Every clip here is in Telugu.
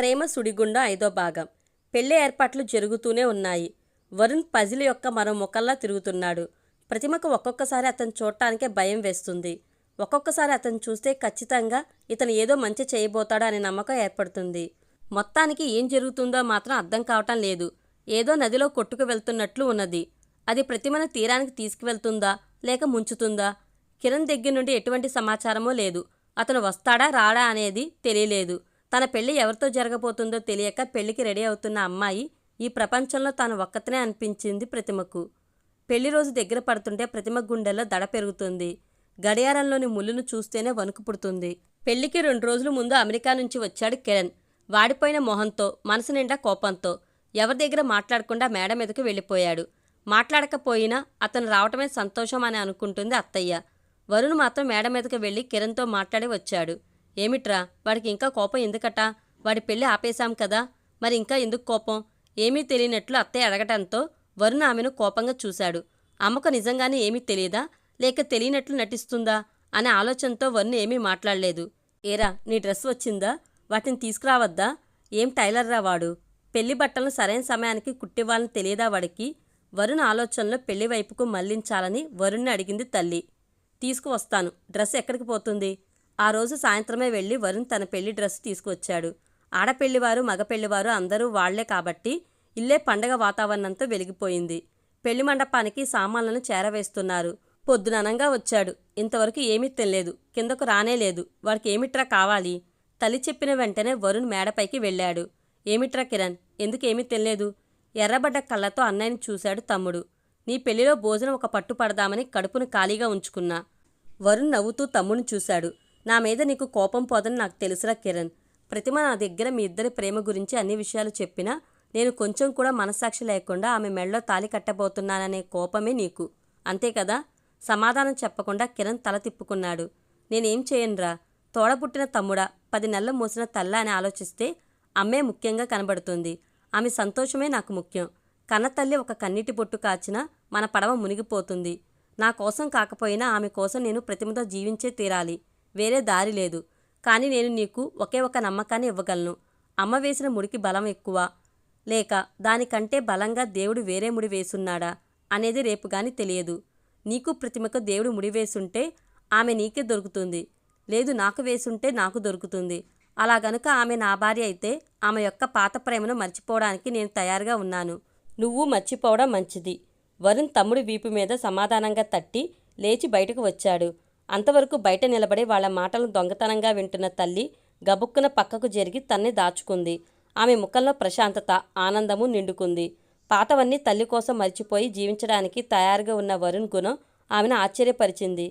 ప్రేమ సుడిగుండం ఐదో భాగం. పెళ్ళి ఏర్పాట్లు జరుగుతూనే ఉన్నాయి. వరుణ్ పజిల్ యొక్క మరో ముఖంలా తిరుగుతున్నాడు. ప్రతిమకు ఒక్కొక్కసారి అతను చూడటానికే భయం వేస్తుంది. ఒక్కొక్కసారి అతను చూస్తే ఖచ్చితంగా ఇతను ఏదో మంచి చేయబోతాడు అనే నమ్మకం ఏర్పడుతుంది. మొత్తానికి ఏం జరుగుతుందో మాత్రం అర్థం కావటం లేదు. ఏదో నదిలో కొట్టుకు వెళ్తున్నట్లు ఉన్నది. అది ప్రతిమను తీరానికి తీసుకువెళ్తుందా? లేక ముంచుతుందా? కిరణ్ దగ్గర నుండి ఎటువంటి సమాచారమూ లేదు. అతను వస్తాడా రాడా అనేది తెలియలేదు. తన పెళ్ళి ఎవరితో జరగబోతుందో తెలియక పెళ్ళికి రెడీ అవుతున్న అమ్మాయి ఈ ప్రపంచంలో తాను ఒక్కతనే అనిపించింది ప్రతిమకు. పెళ్ళి రోజు దగ్గర పడుతుంటే ప్రతిమ గుండెల్లో దడ పెరుగుతుంది. గడియారంలోని ముళ్ళును చూస్తేనే వణుకు పుడుతుంది. పెళ్ళికి రెండు రోజుల ముందు అమెరికా నుంచి వచ్చాడు కిరణ్ వాడిపోయిన మొహంతో మనసు నిండా కోపంతో ఎవరి దగ్గర మాట్లాడకుండా మేడ మీదకు వెళ్ళిపోయాడు. మాట్లాడకపోయినా అతను రావటమే సంతోషం అని అనుకుంటుంది అత్తయ్య. వరుణ్ మాత్రం మేడ మీదకు వెళ్ళి కిరణ్తో మాట్లాడి వచ్చాడు. ఏమిట్రా వాడికి ఇంకా కోపం ఎందుకట? వాడి పెళ్ళి ఆపేశాం కదా మరి ఇంకా ఎందుకు కోపం? ఏమీ తెలియనట్లు అత్తయ్య అడగటంతో వరుణ్ ఆమెను కోపంగా చూశాడు. అమ్మకు నిజంగానే ఏమీ తెలియదా? లేక తెలియనట్లు నటిస్తుందా? అనే ఆలోచనతో వరుణ్ ఏమీ మాట్లాడలేదు. ఏరా నీ డ్రెస్ వచ్చిందా? వాటిని తీసుకురావద్దా? ఏం టైలర్రా వాడు? పెళ్ళి బట్టలను సరైన సమయానికి కుట్టివ్వాలని తెలియదా వాడికి? వరుణ్ ఆలోచనలో పెళ్ళి వైపుకు మళ్ళించాలని వరుణ్ణి అడిగింది తల్లి. తీసుకువస్తాను. డ్రెస్ ఎక్కడికి పోతుంది? ఆ రోజు సాయంత్రమే వెళ్ళి వరుణ్ తన పెళ్ళి డ్రెస్ తీసుకువచ్చాడు ఆడపెళ్ళివారు మగపెళ్ళివారు అందరూ వాళ్ళే కాబట్టి ఇల్లే పండగ వాతావరణంతో వెలిగిపోయింది. పెళ్ళి మండపానికి సామాన్లను చేరవేస్తున్నారు. పొద్దుననంగా వచ్చాడు. ఇంతవరకు ఏమీ తెలియదు కిందకు రానే లేదు. వాడికి ఏమిట్రా కావాలి? తల్లి చెప్పిన వెంటనే వరుణ్ మేడపైకి వెళ్ళాడు. ఏమిట్రా కిరణ్? ఎందుకేమీ తినలేదు? ఎర్రబడ్డ కళ్ళతో అన్నయ్యని చూశాడు తమ్ముడు. నీ పెళ్ళిలో భోజనం ఒక పట్టు పడదామని కడుపును ఖాళీగా ఉంచుకున్నా. వరుణ్ నవ్వుతూ తమ్ముని చూశాడు. నా మీద నీకు కోపం పోదని నాకు తెలుసురా కిరణ్. ప్రతిమ నా దగ్గర మీ ఇద్దరి ప్రేమ గురించి అన్ని విషయాలు చెప్పినా నేను కొంచెం కూడా మనస్సాక్షి లేకుండా ఆమె మెడలో తాలి కట్టబోతున్నాననే కోపమే నీకు. అంతే కదా? సమాధానం చెప్పకుండా కిరణ్ తల తిప్పుకున్నాడు. నేనేం చేయనురా? తోడబుట్టిన తమ్ముడా పది నెలలు మూసిన తల్ల అని ఆలోచిస్తే అమ్మే ముఖ్యంగా కనబడుతుంది. ఆమె సంతోషమే నాకు ముఖ్యం. కన్నతల్లి ఒక కన్నీటి బొట్టు కాచినా మన పడవ మునిగిపోతుంది. నా కోసం కాకపోయినా ఆమె కోసం నేను ప్రతిమతో జీవించే తీరాలి. వేరే దారి లేదు. కానీ నేను నీకు ఒకే ఒక నమ్మకాన్ని ఇవ్వగలను. అమ్మ వేసిన ముడికి బలం ఎక్కువ. లేక దానికంటే బలంగా దేవుడు వేరే ముడి వేసున్నాడా అనేది రేపు గాని తెలియదు. నీకు ప్రతిమకు దేవుడు ముడి వేసుంటే ఆమె నీకే దొరుకుతుంది. లేదు నాకు వేసుంటే నాకు దొరుకుతుంది. అలా గనుక ఆమె నా భార్య అయితే ఆమె యొక్క పాత ప్రేమను మర్చిపోవడానికి నేను తయారుగా ఉన్నాను. నువ్వు మర్చిపోవడం మంచిది. వరుణ్ తమ్ముడి వీపు మీద సమాధానంగా తట్టి లేచి బయటకు వచ్చాడు. అంతవరకు బయట నిలబడి వాళ్ళ మాటలను దొంగతనంగా వింటున్న తల్లి గబుక్కున పక్కకు జరిగి తన్ని దాచుకుంది. ఆమె ముఖంలో ప్రశాంతత ఆనందము నిండుకుంది. పాతవన్నీ తల్లి కోసం మర్చిపోయి జీవించడానికి తయారుగా ఉన్న వరుణ్ గుణం ఆమెను ఆశ్చర్యపరిచింది.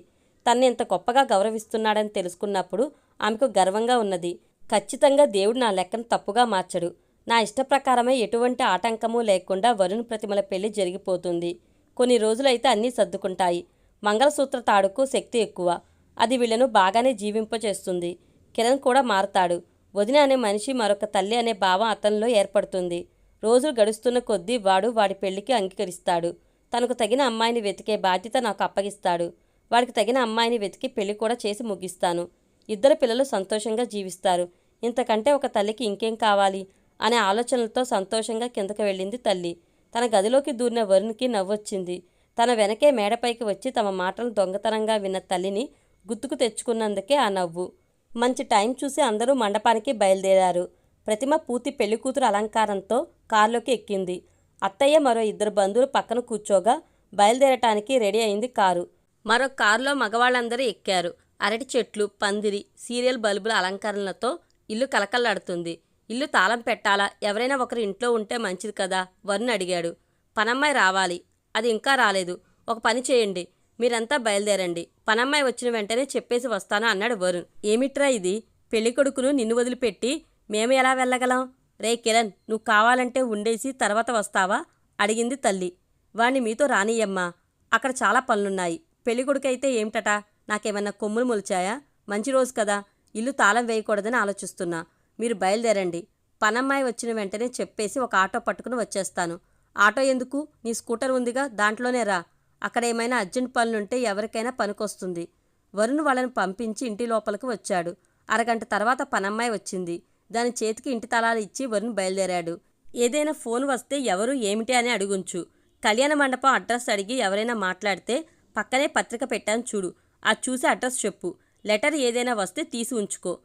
తన్ని ఇంత గొప్పగా గౌరవిస్తున్నాడని తెలుసుకున్నప్పుడు ఆమెకు గర్వంగా ఉన్నది. ఖచ్చితంగా దేవుడు నా లెక్కను తప్పుగా మార్చడు. నా ఇష్టప్రకారమే ఎటువంటి ఆటంకము లేకుండా వరుణ్ ప్రతిమల పెళ్ళి జరిగిపోతుంది. కొన్ని రోజులైతే అన్నీ సర్దుకుంటాయి. మంగళసూత్ర తాడుకు శక్తి ఎక్కువ. అది వీళ్ళను బాగానే జీవింపచేస్తుంది. కిరణ్ కూడా మారతాడు. వదిన అనే మనిషి మరొక తల్లి అనే భావం అతనిలో ఏర్పడుతుంది. రోజులు గడుస్తున్న కొద్దీ వాడు వాడి పెళ్ళికి అంగీకరిస్తాడు. తనకు తగిన అమ్మాయిని వెతికే బాధ్యత నాకు అప్పగిస్తాడు. వాడికి తగిన అమ్మాయిని వెతికి పెళ్ళి కూడా చేసి ముగిస్తాను. ఇద్దరు పిల్లలు సంతోషంగా జీవిస్తారు. ఇంతకంటే ఒక తల్లికి ఇంకేం కావాలి? అనే ఆలోచనలతో సంతోషంగా కిందకు వెళ్ళింది తల్లి. తన గదిలోకి దూరిన వరుణ్కి నవ్వొచ్చింది. తన వెనకే మేడపైకి వచ్చి తమ మాటలు దొంగతనంగా విన్న తల్లిని గుర్తుకు తెచ్చుకున్నందుకే ఆ నవ్వు. మంచి టైం చూసి అందరూ మండపానికి బయలుదేరారు. ప్రతిమ పూర్తి పెళ్ళికూతురు అలంకారంతో కారులోకి ఎక్కింది. అత్తయ్య మరో ఇద్దరు బంధువులు పక్కన కూర్చోగా బయలుదేరటానికి రెడీ అయింది కారు. మరో కారులో మగవాళ్ళందరూ ఎక్కారు. అరటి చెట్లు పందిరి సీరియల్ బల్బుల అలంకరణలతో ఇల్లు కలకల్లాడుతుంది. ఇల్లు తాళం పెట్టాలా? ఎవరైనా ఒకరు ఇంట్లో ఉంటే మంచిది కదా? వరుణ్ అడిగాడు. పనమ్మాయి రావాలి. అది ఇంకా రాలేదు. ఒక పని చేయండి. మీరంతా బయలుదేరండి. పనమ్మాయి వచ్చిన వెంటనే చెప్పేసి వస్తాను అన్నాడు వరుణ్. ఏమిట్రా ఇది? పెళ్ళి కొడుకును నిన్ను వదిలిపెట్టి మేము ఎలా వెళ్ళగలం? రే కిరణ్ నువ్వు కావాలంటే ఉండేసి తర్వాత వస్తావా? అడిగింది తల్లి. వాణ్ణి మీతో రానియమ్మా అక్కడ చాలా పనులున్నాయి. పెళ్ళి కొడుకైతే ఏమిటట? నాకేమన్నా కొమ్ములు మొలిచాయా? మంచి రోజు కదా. ఇల్లు తాళం వేయకూడదని ఆలోచిస్తున్నా. మీరు బయలుదేరండి. పనమ్మాయి వచ్చిన వెంటనే చెప్పేసి ఒక ఆటో పట్టుకుని వచ్చేస్తాను. ఆటో ఎందుకు? నీ స్కూటర్ ఉందిగా దాంట్లోనే రా. అక్కడ ఏమైనా అర్జెంట్ పనులుంటే ఎవరికైనా పనికొస్తుంది. వరుణ్ వాళ్ళని పంపించి ఇంటి లోపలికి వచ్చాడు. అరగంట తర్వాత పనమ్మాయి వచ్చింది. దాని చేతికి ఇంటి తలాలు ఇచ్చి వరుణ్ బయలుదేరాడు. ఏదైనా ఫోన్ వస్తే ఎవరు ఏమిటి అని అడుగుంచు. కళ్యాణ మండపం అడ్రస్ అడిగి ఎవరైనా మాట్లాడితే పక్కనే పత్రిక పెట్టాను చూడు. అది చూసి అడ్రస్ చెప్పు. లెటర్ ఏదైనా వస్తే తీసి ఉంచుకో.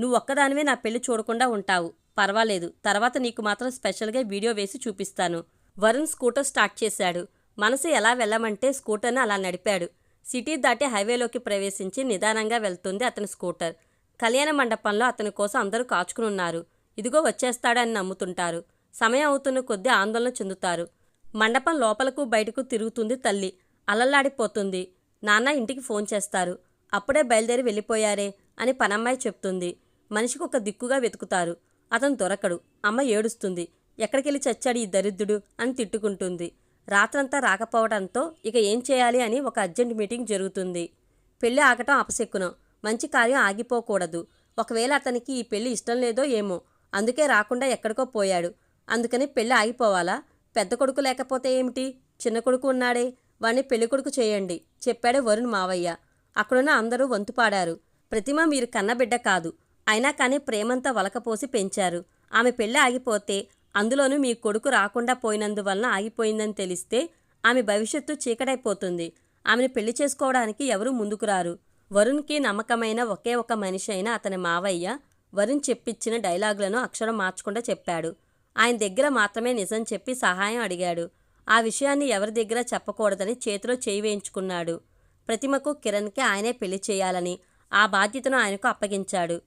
నువ్వు ఒక్కదానివే నా పెళ్ళి చూడకుండా ఉంటావు. పర్వాలేదు. తర్వాత నీకు మాత్రం స్పెషల్గా వీడియో వేసి చూపిస్తాను. వరుణ్ స్కూటర్ స్టార్ట్ చేశాడు. మనసు ఎలా వెళ్ళమంటే స్కూటర్ని అలా నడిపాడు. సిటీ దాటి హైవేలోకి ప్రవేశించి నిదానంగా వెళ్తుంది అతని స్కూటర్. కళ్యాణ మండపంలో అతని కోసం అందరూ కాచుకుని ఉన్నారు ఇదిగో వచ్చేస్తాడని నమ్ముతుంటారు. సమయం అవుతున్న కొద్దీ ఆందోళన చెందుతారు. మండపం లోపలకు బయటకు తిరుగుతుంది తల్లి. అలల్లాడిపోతుంది నాన్న ఇంటికి ఫోన్ చేస్తారు. అప్పుడే బయలుదేరి వెళ్ళిపోయారే అని పనమ్మాయి చెప్తుంది. మనిషికి ఒక దిక్కుగా వెతుకుతారు. అతను దొరకడు. అమ్మ ఏడుస్తుంది. ఎక్కడికెళ్ళి చచ్చాడు ఈ దరిద్రుడు? అని తిట్టుకుంటుంది. రాత్రంతా రాకపోవడంతో ఇక ఏం చేయాలి అని ఒక అర్జెంట్ మీటింగ్ జరుగుతుంది. పెళ్ళి ఆగటం అపశక్కునం మంచి కార్యం ఆగిపోకూడదు. ఒకవేళ అతనికి ఈ పెళ్ళి ఇష్టం లేదో ఏమో. అందుకే రాకుండా ఎక్కడికో పోయాడు. అందుకని పెళ్ళి ఆగిపోవాలా? పెద్ద కొడుకు లేకపోతే ఏమిటి? చిన్న కొడుకు ఉన్నాడే. వాణ్ణి పెళ్ళి కొడుకు చేయండి. చెప్పాడు వరుణ్ మావయ్య. అక్కడున్న అందరూ వంతు పాడారు. ప్రతిమ మీరు కన్నబిడ్డ కాదు. అయినా కానీ ప్రేమంతా వలకపోసి పెంచారు. ఆమె పెళ్ళి ఆగిపోతే అందులోనూ మీ కొడుకు రాకుండా పోయినందువలన ఆగిపోయిందని తెలిస్తే ఆమె భవిష్యత్తు చీకటైపోతుంది. ఆమెను పెళ్ళి చేసుకోవడానికి ఎవరూ ముందుకు రారు. వరుణ్కి నమ్మకమైన ఒకే ఒక మనిషి అయిన అతని మావయ్య వరుణ్ చెప్పించిన డైలాగులను అక్షరం మార్చకుండా చెప్పాడు. ఆయన దగ్గర మాత్రమే నిజం చెప్పి సహాయం అడిగాడు. ఆ విషయాన్ని ఎవరి దగ్గర చెప్పకూడదని చేతిలో చేయి వేయించుకున్నాడు. ప్రతిమకు కిరణ్కి ఆయనే పెళ్ళి చేయాలని ఆ బాధ్యతను ఆయనకు అప్పగించాడు.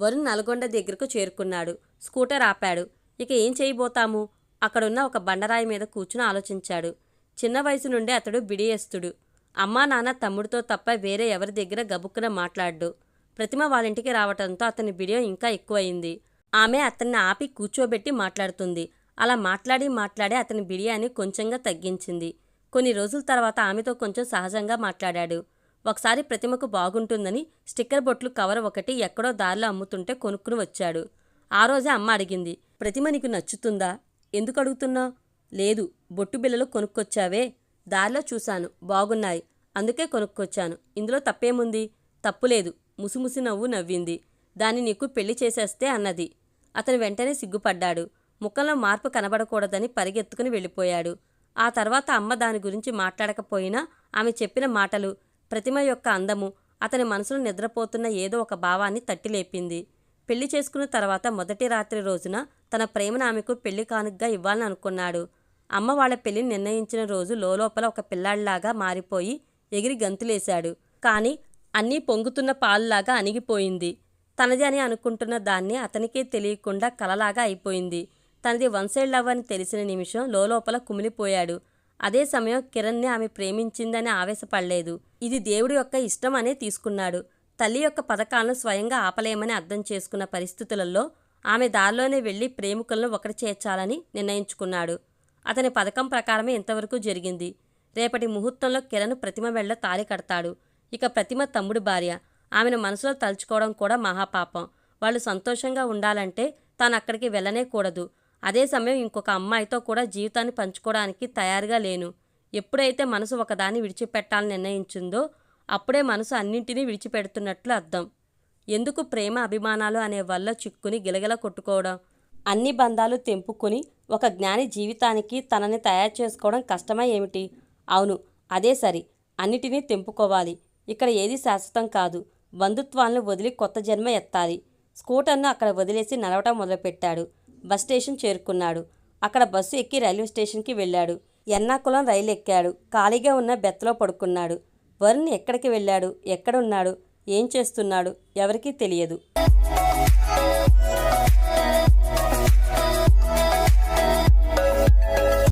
వరుణ్ నల్గొండ దగ్గరకు చేరుకున్నాడు. స్కూటర్ ఆపాడు. ఇక ఏం చేయబోతాము? అక్కడున్న ఒక బండరాయి మీద కూర్చుని ఆలోచించాడు. చిన్న వయసు నుండి అతడు బిడియేస్తుడు. అమ్మా నాన్న తమ్ముడితో తప్ప వేరే ఎవరి దగ్గర గబుక్కున మాట్లాడ్డు. ప్రతిమ వాళ్ళింటికి రావటంతో అతని బిడియం ఇంకా ఎక్కువయింది. ఆమె అతన్ని ఆపి కూర్చోబెట్టి మాట్లాడుతుంది. అలా మాట్లాడి మాట్లాడి అతని బిడియాన్ని కొంచెంగా తగ్గించింది. కొన్ని రోజుల తర్వాత ఆమెతో కొంచెం సహజంగా మాట్లాడాడు. ఒకసారి ప్రతిమకు బాగుంటుందని స్టిక్కర్ బొట్లు కవర్ ఒకటి ఎక్కడో దారిలో అమ్ముతుంటే కొనుక్కుని వచ్చాడు. ఆ రోజే అమ్మ అడిగింది ప్రతిమ నీకు నచ్చుతుందా? ఎందుకు అడుగుతున్నావు? లేదు బొట్టు బిళ్ళలు కొనుక్కొచ్చావే. దారిలో చూశాను బాగున్నాయి. అందుకే కొనుక్కొచ్చాను. ఇందులో తప్పేముంది? తప్పులేదు ముసిముసి నవ్వు నవ్వింది. దాన్ని నీకు పెళ్ళి చేసేస్తే అన్నది. అతను వెంటనే సిగ్గుపడ్డాడు. ముఖంలో మార్పు కనబడకూడదని పరిగెత్తుకుని వెళ్ళిపోయాడు. ఆ తర్వాత అమ్మ దాని గురించి మాట్లాడకపోయినా ఆమె చెప్పిన మాటలు ప్రతిమ యొక్క అందము అతని మనసులో నిద్రపోతున్న ఏదో ఒక భావాన్ని తట్టిలేపింది. పెళ్ళి చేసుకున్న తర్వాత మొదటి రాత్రి రోజున తన ప్రేమను ఆమెకు పెళ్ళి కానుకగా ఇవ్వాలని అనుకున్నాడు. అమ్మ వాళ్ళ పెళ్ళిని నిర్ణయించిన రోజు లోలోపల ఒక పిల్లాడిలాగా మారిపోయి ఎగిరి గంతులేశాడు. కానీ అన్నీ పొంగుతున్న పాలులాగా అణిగిపోయింది. తనది అని అనుకుంటున్న దాన్ని అతనికే తెలియకుండా కలలాగా అయిపోయింది. తనది వన్ సైడ్ లవ్ అని తెలిసిన నిమిషం లోలోపల కుమిలిపోయాడు. అదే సమయం కిరణ్ని ఆమె ప్రేమించిందని ఆవేశపడలేదు. ఇది దేవుడి యొక్క ఇష్టం అనే తీసుకున్నాడు. తల్లి యొక్క పథకాలను స్వయంగా ఆపలేమని అర్థం చేసుకున్న పరిస్థితులలో ఆమె దారిలోనే వెళ్ళి ప్రేమికులను ఒకటి చేర్చాలని నిర్ణయించుకున్నాడు. అతని పథకం ప్రకారమే ఇంతవరకు జరిగింది. రేపటి ముహూర్తంలో కిరణ్ ప్రతిమ వెళ్ళ తాలి కడతాడు. ఇక ప్రతిమ తమ్ముడి భార్య. ఆమెను మనసులో తలుచుకోవడం కూడా మహాపాపం. వాళ్ళు సంతోషంగా ఉండాలంటే తాను అక్కడికి వెళ్ళనే కూడదు. అదే సమయం ఇంకొక అమ్మాయితో కూడా జీవితాన్ని పంచుకోవడానికి తయారుగా లేను. ఎప్పుడైతే మనసు ఒకదాన్ని విడిచిపెట్టాలని నిర్ణయించిందో అప్పుడే మనసు అన్నింటినీ విడిచిపెడుతున్నట్లు అర్థం. ఎందుకు ప్రేమ అభిమానాలు అనే వల్ల చిక్కుని గిలగిల కొట్టుకోవడం? అన్ని బంధాలు తెంపుకుని ఒక జ్ఞాని జీవితానికి తనని తయారు చేసుకోవడం కష్టమా ఏమిటి? అవును అదే సరి. అన్నిటినీ తెంపుకోవాలి. ఇక్కడ ఏది శాశ్వతం కాదు. బంధుత్వాలను వదిలి కొత్త జన్మ ఎత్తాలి. స్కూటర్ను అక్కడ వదిలేసి నడవటం మొదలుపెట్టాడు. బస్ స్టేషన్ చేరుకున్నాడు. అక్కడ బస్సు ఎక్కి రైల్వే స్టేషన్కి వెళ్ళాడు. ఎర్నాకుళం రైలు ఎక్కాడు ఖాళీగా ఉన్న బెత్తలో పడుకున్నాడు. వరుణ్ ఎక్కడికి వెళ్ళాడు? ఎక్కడున్నాడు? ఏం చేస్తున్నాడు? ఎవరికీ తెలియదు.